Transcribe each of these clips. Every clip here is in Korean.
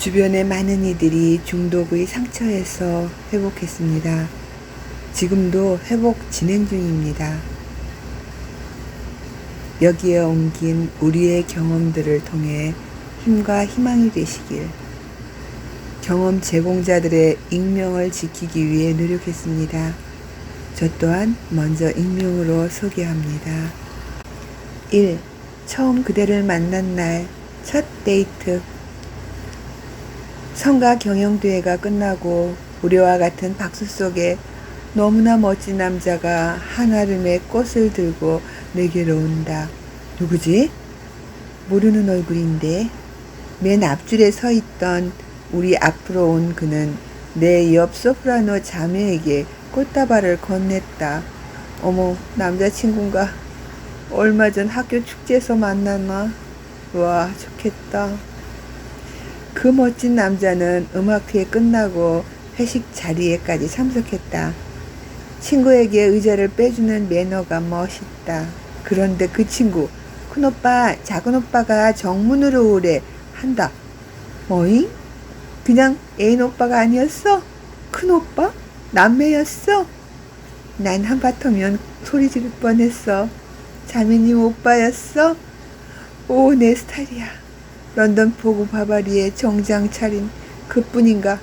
주변의 많은 이들이 중독의 상처에서 회복했습니다. 지금도 회복 진행 중입니다. 여기에 옮긴 우리의 경험들을 통해 힘과 희망이 되시길 경험 제공자들의 익명을 지키기 위해 노력했습니다. 저 또한 먼저 익명으로 소개합니다. 1. 처음 그대를 만난 날 첫 데이트 성가 경영대회가 끝나고 우리와 같은 박수 속에 너무나 멋진 남자가 한 아름의 꽃을 들고 내게로 온다. 누구지? 모르는 얼굴인데 맨 앞줄에 서 있던 우리 앞으로 온 그는 내 옆 소프라노 자매에게 꽃다발을 건넸다. 어머, 남자친구인가? 얼마 전 학교 축제에서 만났나? 와, 좋겠다. 그 멋진 남자는 음악회 끝나고 회식 자리에까지 참석했다. 친구에게 의자를 빼주는 매너가 멋있다. 그런데 그 친구, 큰오빠, 작은오빠가 정문으로 오래 한다. 어잉? 그냥 애인 오빠가 아니었어? 큰오빠? 남매였어? 난 한바탕면 소리 지를 뻔했어. 자매님 오빠였어? 오, 내 스타일이야. 런던 포구 바바리에 정장 차린 그뿐인가?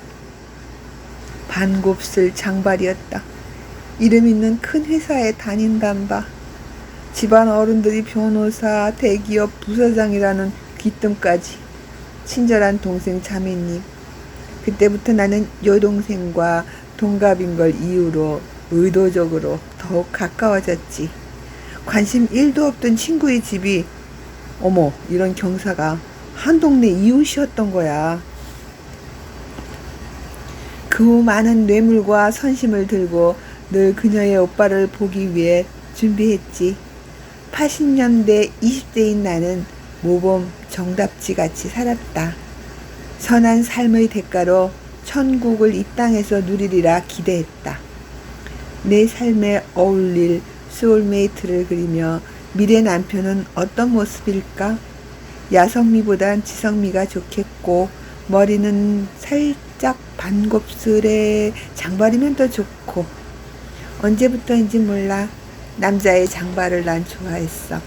반곱슬 장발이었다. 이름 있는 큰 회사에 다닌단다. 집안 어른들이 변호사, 대기업 부사장이라는 귀뜸까지. 친절한 동생 자매님. 그때부터 나는 여동생과 동갑인 걸 이유로 의도적으로 더욱 가까워졌지. 관심 1도 없던 친구의 집이 어머 이런 경사가 한 동네 이웃이었던 거야. 그 많은 뇌물과 선심을 들고 늘 그녀의 오빠를 보기 위해 준비했지. 80년대 20대인 나는 모범 정답지 같이 살았다. 선한 삶의 대가로 천국을 이 땅에서 누리리라 기대했다. 내 삶에 어울릴 소울메이트를 그리며 미래 남편은 어떤 모습일까? 야성미보단 지성미가 좋겠고 머리는 살짝 반곱슬에 장발이면 더 좋고 언제부터인지 몰라 남자의 장발을 난 좋아했어.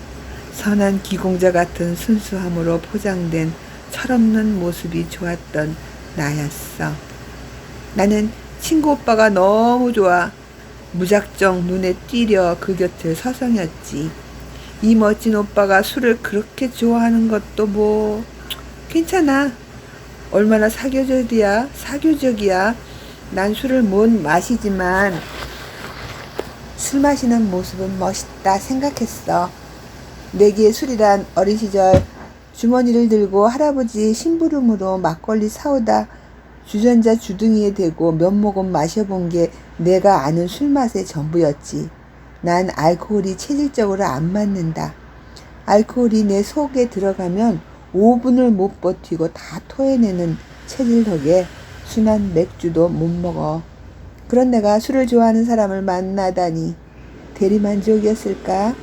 선한 기공자 같은 순수함으로 포장된 철없는 모습이 좋았던 나였어. 나는 친구 오빠가 너무 좋아. 무작정 눈에 띄려 그 곁을 서성였지. 이 멋진 오빠가 술을 그렇게 좋아하는 것도 뭐 괜찮아. 얼마나 사교적이야, 사교적이야. 난 술을 못 마시지만 술 마시는 모습은 멋있다 생각했어. 내게 술이란 어린 시절 주머니를 들고 할아버지 심부름으로 막걸리 사오다 주전자 주둥이에 대고 몇 모금 마셔본 게 내가 아는 술 맛의 전부였지. 난 알코올이 체질적으로 안 맞는다. 알코올이 내 속에 들어가면 5분을 못 버티고 다 토해내는 체질 덕에 순한 맥주도 못 먹어. 그런 내가 술을 좋아하는 사람을 만나다니 대리만족이었을까?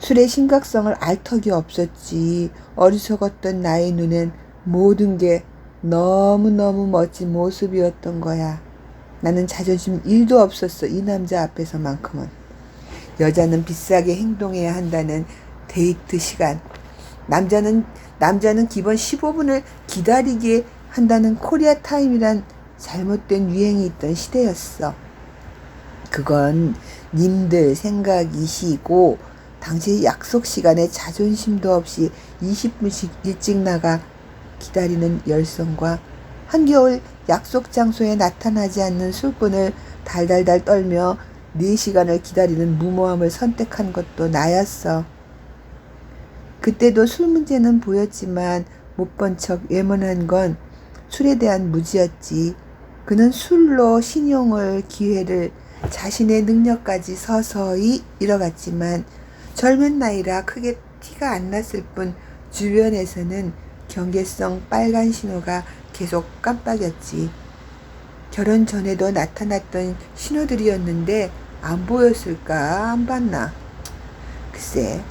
술의 심각성을 알 턱이 없었지. 어리석었던 나의 눈엔 모든 게 너무너무 멋진 모습이었던 거야. 나는 자존심 1도 없었어. 이 남자 앞에서만큼은. 여자는 비싸게 행동해야 한다는 데이트 시간. 남자는, 남자는 기본 15분을 기다리게 한다는 코리아 타임이란 잘못된 유행이 있던 시대였어. 그건 님들 생각이시고, 당시 약속 시간에 자존심도 없이 20분씩 일찍 나가 기다리는 열성과 한겨울 약속 장소에 나타나지 않는 술꾼을 달달달 떨며 4시간을 기다리는 무모함을 선택한 것도 나였어. 그때도 술 문제는 보였지만 못 본 척 외면한 건 술에 대한 무지였지. 그는 술로 신용을 기회를 자신의 능력까지 서서히 잃어갔지만 젊은 나이라 크게 티가 안 났을 뿐 주변에서는 경계성 빨간 신호가 계속 깜빡였지. 결혼 전에도 나타났던 신호들이었는데 안 보였을까? 안 봤나? 글쎄,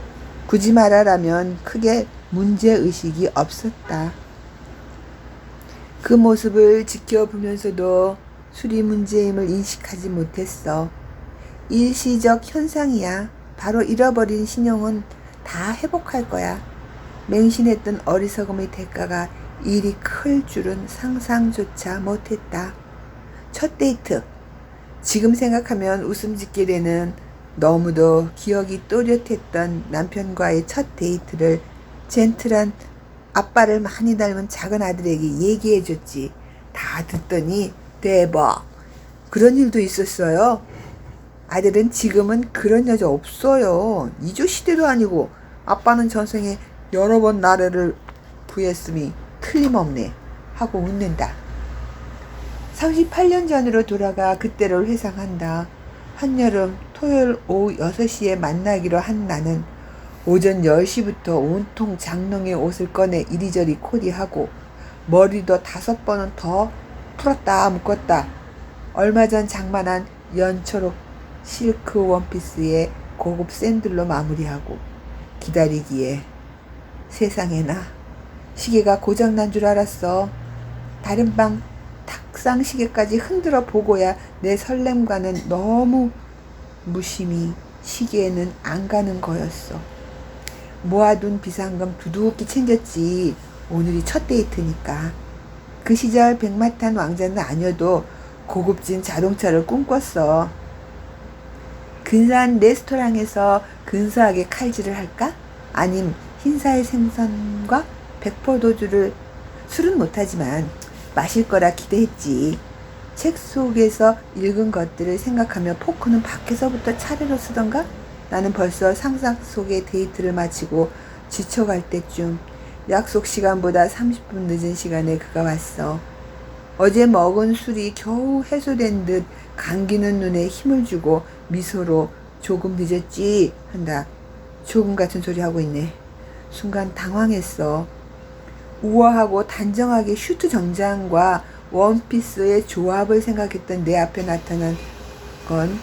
굳이 말하라면 크게 문제의식이 없었다. 그 모습을 지켜보면서도 술이 문제임을 인식하지 못했어. 일시적 현상이야. 바로 잃어버린 신용은 다 회복할 거야. 맹신했던 어리석음의 대가가 일이 클 줄은 상상조차 못했다. 첫 데이트. 지금 생각하면 웃음 짓게 되는 너무도 기억이 또렷했던 남편과의 첫 데이트를 젠틀한 아빠를 많이 닮은 작은 아들에게 얘기해 줬지. 다 듣더니 대박. 그런 일도 있었어요. 아들은 지금은 그런 여자 없어요. 이조 시대도 아니고 아빠는 전생에 여러 번 나래를 구했음이 틀림없네. 하고 웃는다. 38년 전으로 돌아가 그때를 회상한다. 한여름 토요일 오후 6시에 만나기로 한 나는 오전 10시부터 온통 장롱의 옷을 꺼내 이리저리 코디하고 머리도 다섯 번은 더 풀었다 묶었다. 얼마 전 장만한 연초록 실크 원피스에 고급 샌들로 마무리하고 기다리기에 세상에나 시계가 고장난 줄 알았어. 다른 방 탁상 시계까지 흔들어 보고야 내 설렘과는 너무 무심히 시계에는 안 가는 거였어. 모아둔 비상금 두둑히 챙겼지. 오늘이 첫 데이트니까. 그 시절 백마탄 왕자는 아니어도 고급진 자동차를 꿈꿨어. 근사한 레스토랑에서 근사하게 칼질을 할까? 아님 흰살 생선과 백포도주를 술은 못하지만 마실 거라 기대했지. 책 속에서 읽은 것들을 생각하며 포크는 밖에서부터 차례로 쓰던가? 나는 벌써 상상 속의 데이트를 마치고 지쳐갈 때쯤 약속 시간보다 30분 늦은 시간에 그가 왔어. 어제 먹은 술이 겨우 해소된 듯 감기는 눈에 힘을 주고 미소로 조금 늦었지 한다. 조금 같은 소리 하고 있네. 순간 당황했어. 우아하고 단정하게 슈트 정장과 원피스의 조합을 생각했던 내 앞에 나타난 건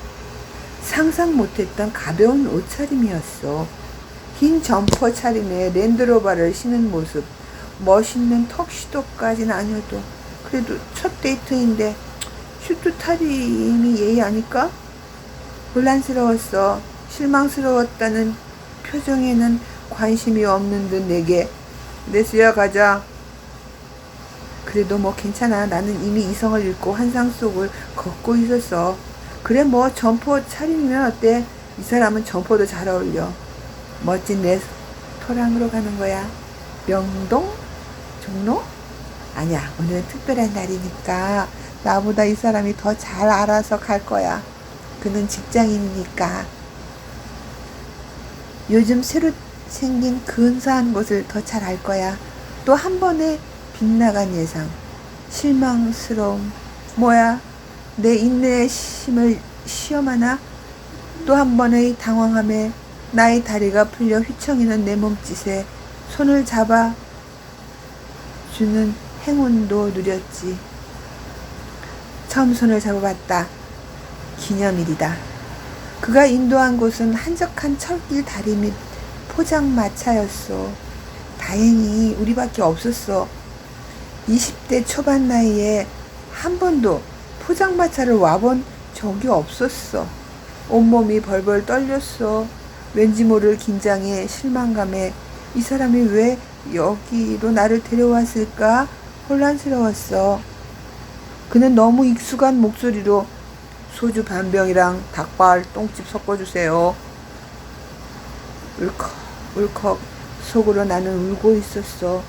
상상 못했던 가벼운 옷차림이었어. 흰 점퍼 차림에 랜드로바를 신은 모습. 멋있는 턱시도까지는 아니어도 그래도 첫 데이트인데 슈트 차림이 예의 아닐까? 혼란스러웠어. 실망스러웠다는 표정에는 관심이 없는 듯 내게 내수야 가자. 그래도 뭐 괜찮아. 나는 이미 이성을 잃고 환상 속을 걷고 있었어. 그래 뭐 점퍼 차림이면 어때? 이 사람은 점퍼도 잘 어울려. 멋진 레스토랑으로 가는 거야. 명동? 종로? 아니야. 오늘은 특별한 날이니까 나보다 이 사람이 더 잘 알아서 갈 거야. 그는 직장인이니까. 요즘 새로 생긴 근사한 곳을 더 잘 알 거야. 또 한 번에 빗나간 예상. 실망스러움. 뭐야? 내 인내심을 시험하나? 또 한 번의 당황함에 나의 다리가 풀려 휘청이는 내 몸짓에 손을 잡아 주는 행운도 누렸지. 처음 손을 잡아봤다. 기념일이다. 그가 인도한 곳은 한적한 철길 다리 밑 포장마차였어. 다행히 우리밖에 없었어. 20대 초반 나이에 한 번도 포장마차를 와본 적이 없었어. 온몸이 벌벌 떨렸어. 왠지 모를 긴장에 실망감에 이 사람이 왜 여기로 나를 데려왔을까 혼란스러웠어. 그는 너무 익숙한 목소리로 소주 반 병이랑 닭발 똥집 섞어주세요. 울컥 울컥 속으로 나는 울고 있었어.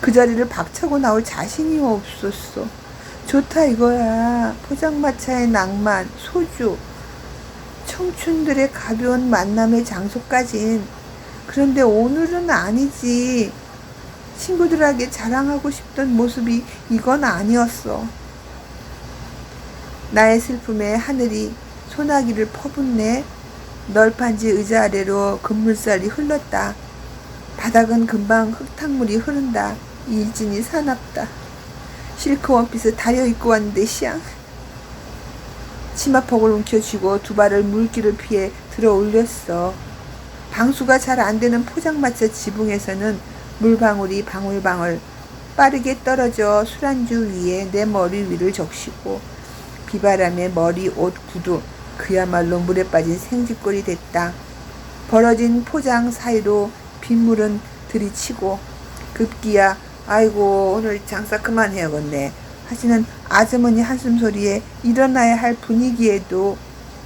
그 자리를 박차고 나올 자신이 없었어. 좋다 이거야. 포장마차의 낭만, 소주, 청춘들의 가벼운 만남의 장소까진. 그런데 오늘은 아니지. 친구들에게 자랑하고 싶던 모습이 이건 아니었어. 나의 슬픔에 하늘이 소나기를 퍼붓네. 널판지 의자 아래로 금물살이 흘렀다. 바닥은 금방 흙탕물이 흐른다. 일진이 사납다. 실크 원피스 다려 입고 왔는데 시앙. 치마폭을 움켜쥐고 두 발을 물기를 피해 들어 올렸어. 방수가 잘 안 되는 포장마차 지붕에서는 물방울이 방울방울 빠르게 떨어져 술안주 위에 내 머리 위를 적시고 비바람에 머리, 옷, 구두 그야말로 물에 빠진 생쥐꼴이 됐다. 벌어진 포장 사이로 빗물은 들이치고 급기야 아이고 오늘 장사 그만해야겠네 하시는 아주머니 한숨소리에 일어나야 할 분위기에도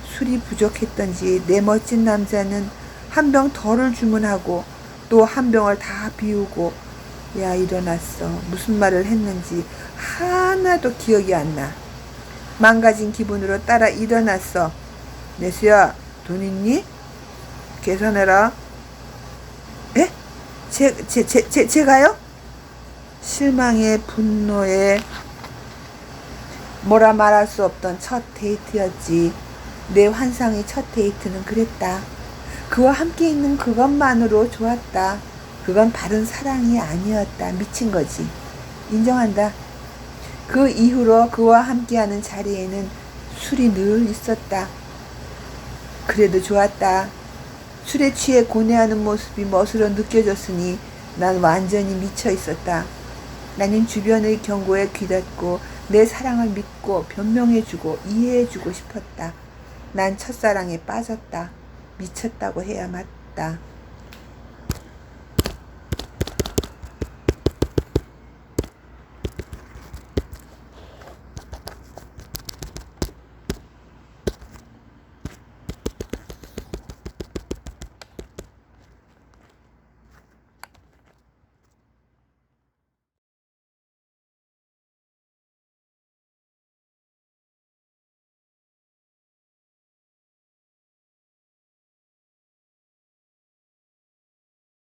술이 부족했던지 내 멋진 남자는 한 병 덜을 주문하고 또 한 병을 다 비우고 야 일어났어 무슨 말을 했는지 하나도 기억이 안 나. 망가진 기분으로 따라 일어났어. 내수야 돈 있니? 계산해라. 에? 제, 제, 제, 제, 제가요? 실망에 분노에 뭐라 말할 수 없던 첫 데이트였지. 내 환상의 첫 데이트는 그랬다. 그와 함께 있는 그것만으로 좋았다. 그건 바른 사랑이 아니었다. 미친 거지. 인정한다. 그 이후로 그와 함께하는 자리에는 술이 늘 있었다. 그래도 좋았다. 술에 취해 고뇌하는 모습이 멋으로 느껴졌으니 난 완전히 미쳐 있었다. 나는 주변의 경고에 귀닫고 내 사랑을 믿고 변명해주고 이해해주고 싶었다. 난 첫사랑에 빠졌다. 미쳤다고 해야 맞다.